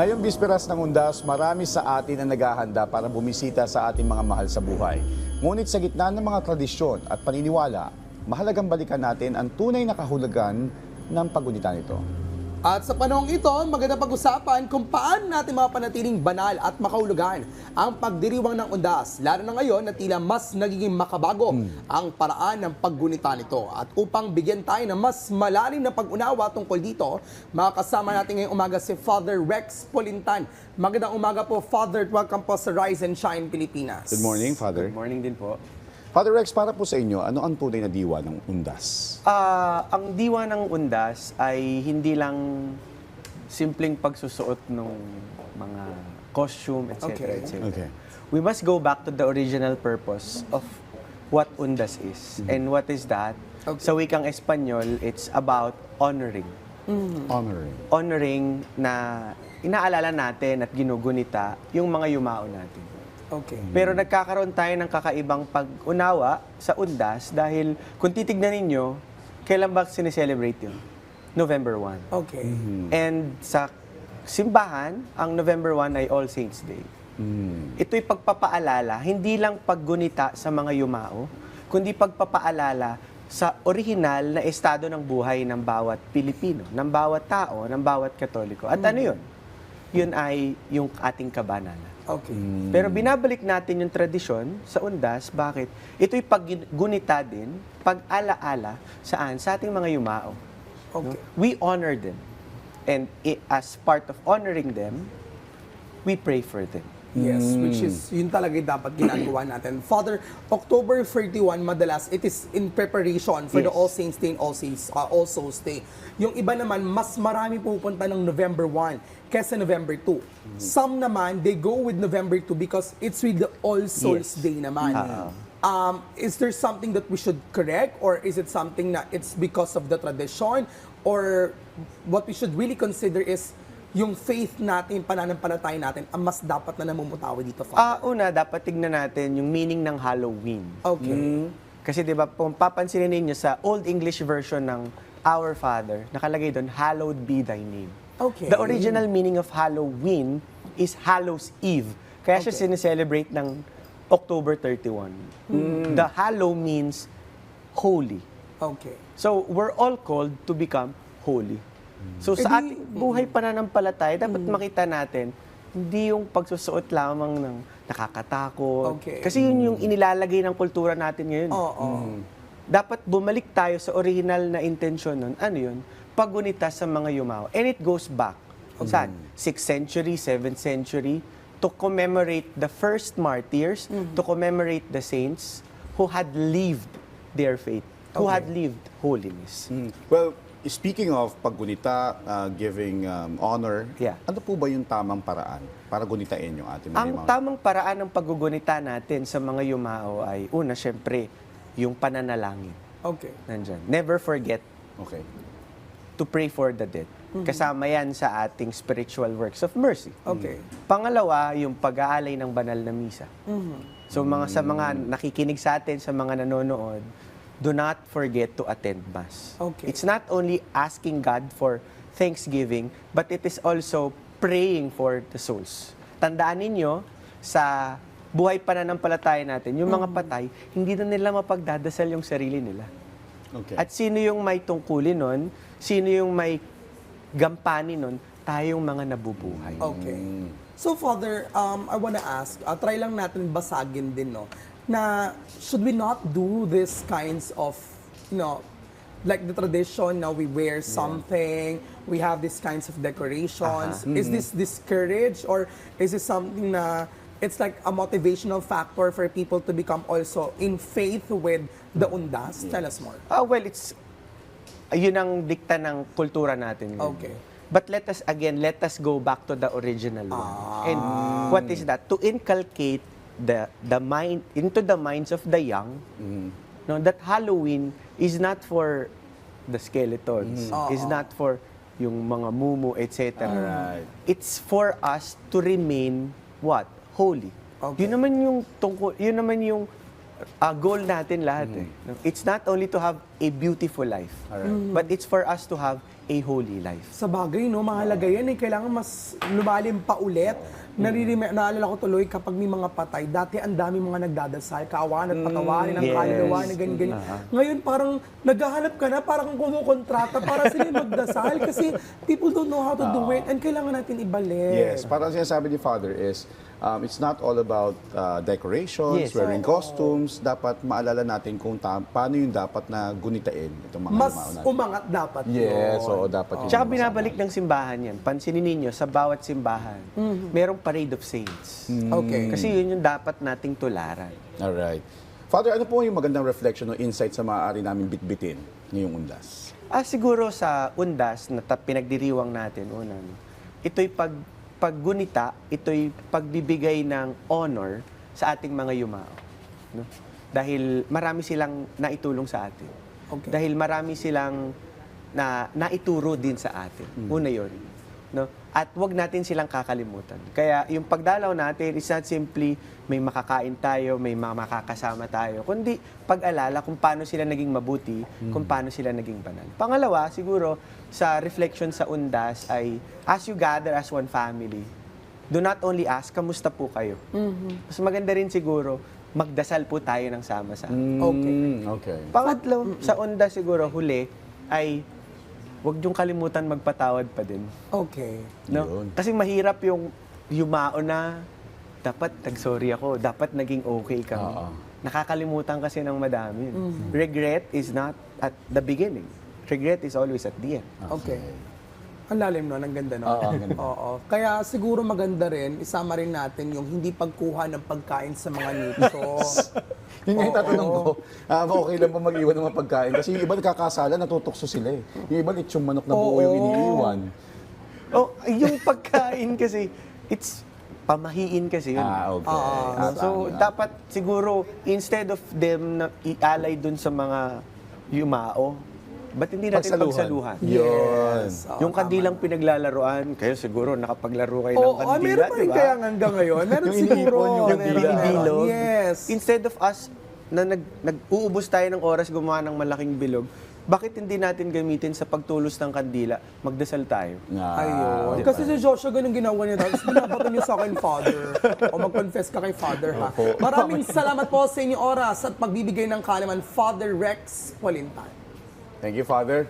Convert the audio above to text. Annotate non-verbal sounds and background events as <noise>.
Ngayong bisperas ng undas, marami sa atin ang naghahanda para bumisita sa ating mga mahal sa buhay. Ngunit sa gitna ng mga tradisyon at paniniwala, mahalagang balikan natin ang tunay na kahulugan ng pagunita nito. At sa panahong ito, maganda pag-usapan kung paano natin mapanatiling banal at makaulugan ang pagdiriwang ng undas, lalo na ngayon na tila mas nagiging makabago ang paraan ng paggunita nito. At upang bigyan tayo ng mas malalim na pag-unawa tungkol dito, makakasama natin ngayong umaga si Father Rex Polintan. Magandang umaga po, Father. at Welcome po sa Rise and Shine Pilipinas. Good morning, Father. Good morning din po. Father Rex, para po sa inyo, ano ang tunay na diwa ng undas? Ah, ang diwa ng undas ay hindi lang simpleng pagsusuot ng mga costume, etc. Okay. etc. Okay. We must go back to the original purpose of what undas is. And what is that? Okay. Sa wikang Espanyol, it's about honoring. Honoring. Honoring na inaalala natin at ginugunita yung mga yumao natin. Okay. Pero nagkakaroon tayo ng kakaibang pag-unawa sa undas dahil kung titignan ninyo, kailan ba sineselebrate yun? November 1. Okay. And sa simbahan, ang November 1 ay All Saints Day. Ito'y pagpapaalala, hindi lang paggunita sa mga yumao, kundi pagpapaalala sa orihinal na estado ng buhay ng bawat Pilipino, ng bawat tao, ng bawat Katoliko. At ano yun? Yun ay yung ating kabanalan. Okay. Pero binabalik natin yung tradisyon sa undas. Bakit? Ito'y paggunita din, pag-alaala saan? Sa ating mga yumao. Okay. We honor them. And as part of honoring them, we pray for them. Yes, which is, yun talaga dapat ginagawa natin. Father, October 31, madalas, it is in preparation for the Yes. All Saints Day and All Saints, uh, All Souls Day. Yung iba naman, mas marami pupunta ng November 1 kesa November 2. Some naman, they go with November 2 because it's with the All Souls Yes. Day naman. Ah. Um, is there something that we should correct or is it something na it's because of the tradition or what we should really consider is yung faith natin, pananampalataya natin, ang mas dapat na namumutawi dito, Ah, Father. una, dapat tignan natin yung meaning ng Halloween. okay. Kasi 'di ba, kung papansinin ninyo sa Old English version ng Our Father, nakalagay doon, Hallowed be thy name. Okay. The original meaning of Halloween is Hallows Eve. Kaya siya Okay. sineselebrate ng October 31. The Hallow means holy. Okay. So, we're all called to become holy. So, Eh sa di- ating buhay pananampalataya, dapat makita natin, hindi yung pagsusuot lamang ng nakakatakot. Okay. Kasi yun yung inilalagay ng kultura natin ngayon. Oo. Dapat bumalik tayo sa original na intensyon nun. Ano yun? Pagunita sa mga yumao. And it goes back. Saan? 6th century, 7th century, to commemorate the first martyrs, to commemorate the saints who had lived their faith, who Okay. had lived holiness. Mm. Well, speaking of paggunita, uh, giving um, honor, Yeah. ano po ba yung tamang paraan para gunitain yung ating mga Ang yumao? tamang paraan ng paggugunita natin sa mga yumao ay, una, syempre, yung pananalangin. Okay. Nandyan. Never forget Okay. to pray for the dead. Kasama yan sa ating spiritual works of mercy. Okay. Pangalawa, yung pag-aalay ng banal na misa. So mga sa mga nakikinig sa atin, sa mga nanonood, do not forget to attend Mass. Okay. It's not only asking God for thanksgiving, but it is also praying for the souls. Tandaan ninyo, sa buhay pananampalataya natin, yung mga patay, hindi na nila mapagdadasal yung sarili nila. Okay. At sino yung may tungkulin nun? Sino yung may gampanin nun? Tayong mga nabubuhay. Okay. So, Father, um, I wanna ask, uh, try lang natin basagin din, no, na should we not do this kinds of, you know, like the tradition now we wear something, we have these kinds of decorations. Is this discouraged or is this something na it's like a motivational factor for people to become also in faith with the undas? Tell us more. Ah, well, it's yun ang dikta ng kultura natin. ngayon. Okay. But let us again, let us go back to the original one. And what is that? To inculcate the the mind into the minds of the young, no, that Halloween is not for the skeletons, is not for yung mga mumu, etc. Alright. It's for us to remain what? Holy. Okay. Yun naman yung tungkol, yun naman yung uh, goal natin lahat eh. No? It's not only to have a beautiful life, Alright. but it's for us to have a holy life. Sa bagay, no, mahalaga yan eh. Kailangan mas lumalim pa ulit. Naririme, naalala ko tuloy kapag may mga patay, dati ang dami mga nagdadasal, kaawahan at patawarin ang yes. kaluluwa, na ganyan, ganyan. Ngayon parang naghahanap ka na, parang kumukontrata para sila magdasal kasi people don't know how to do it and kailangan natin ibalik. Yes, parang sinasabi ni Father is, um, it's not all about uh, decorations, Yes. wearing costumes. Dapat maalala natin kung ta- paano yung dapat na gunitain itong mga Mas natin. umangat dapat Yes, yun. oo, dapat yun. Tsaka yung binabalik ng simbahan yan. Pansinin ninyo, sa bawat simbahan, merong parade of saints. Okay. Kasi yun yung dapat nating tularan. Alright. Father, ano po yung magandang reflection o insight sa maaari namin bitbitin ngayong undas? Ah, siguro sa undas na ta- pinagdiriwang natin, unang, ito'y pag, paggunita, ito'y pagbibigay ng honor sa ating mga yumao. No? Dahil marami silang naitulong sa atin. Okay. Dahil marami silang na naituro din sa atin. Una yun. No? At wag natin silang kakalimutan. Kaya yung pagdalaw natin is not simply may makakain tayo, may mga makakasama tayo, kundi pag-alala kung paano sila naging mabuti, kung paano sila naging banal. Pangalawa, siguro, sa reflection sa undas ay, as you gather as one family, do not only ask, kamusta po kayo? Mas maganda rin siguro, magdasal po tayo ng sama-sama. Okay. Mm, okay. Pangatlo, sa onda siguro huli ay huwag niyong kalimutan magpatawad pa din. Okay. No? Yun. Kasi mahirap yung yumao na dapat nag-sorry ako, dapat naging okay kami. Oo. Nakakalimutan kasi ng madami. yun. Regret is not at the beginning. Regret is always at the end. Okay. Ang lalim no, ang ganda no. Oo, ang ganda. Oo. Kaya siguro maganda rin, isama rin natin yung hindi pagkuha ng pagkain sa mga nicho. <laughs> Yun nga yung tatanong ko, ah, okay lang ba mag-iwan ng mga pagkain? Kasi yung iba nagkakasala, natutokso sila eh. Yung iba litsong manok na buo yung Oo. iniiwan. Oh, yung pagkain kasi, it's pamahiin kasi yun. Ah, okay. Ah, Ah, So, tama. dapat siguro, instead of them na ialay dun sa mga yumao, ba't hindi natin pagsaluhan? Yes. Oo, yung kandilang pinaglalaroan, kayo siguro nakapaglaro kayo Oo, ng ah, kandila, meron pa rin ba? kaya hanggang ngayon. Meron Yung siguro. yung Yung. Yes. Instead of us na nag, nag-uubos tayo ng oras gumawa ng malaking bilog, bakit hindi natin gamitin sa pagtulos ng kandila, magdasal tayo? Ah, Ayun. okay. Kasi si Joshua ganun ginawa niya. Tapos binabato niya sa akin, Father. O mag-confess ka kay Father, ha? Maraming salamat po sa inyong oras at pagbibigay ng kalaman, Father Rex Polintan. Thank you, Father.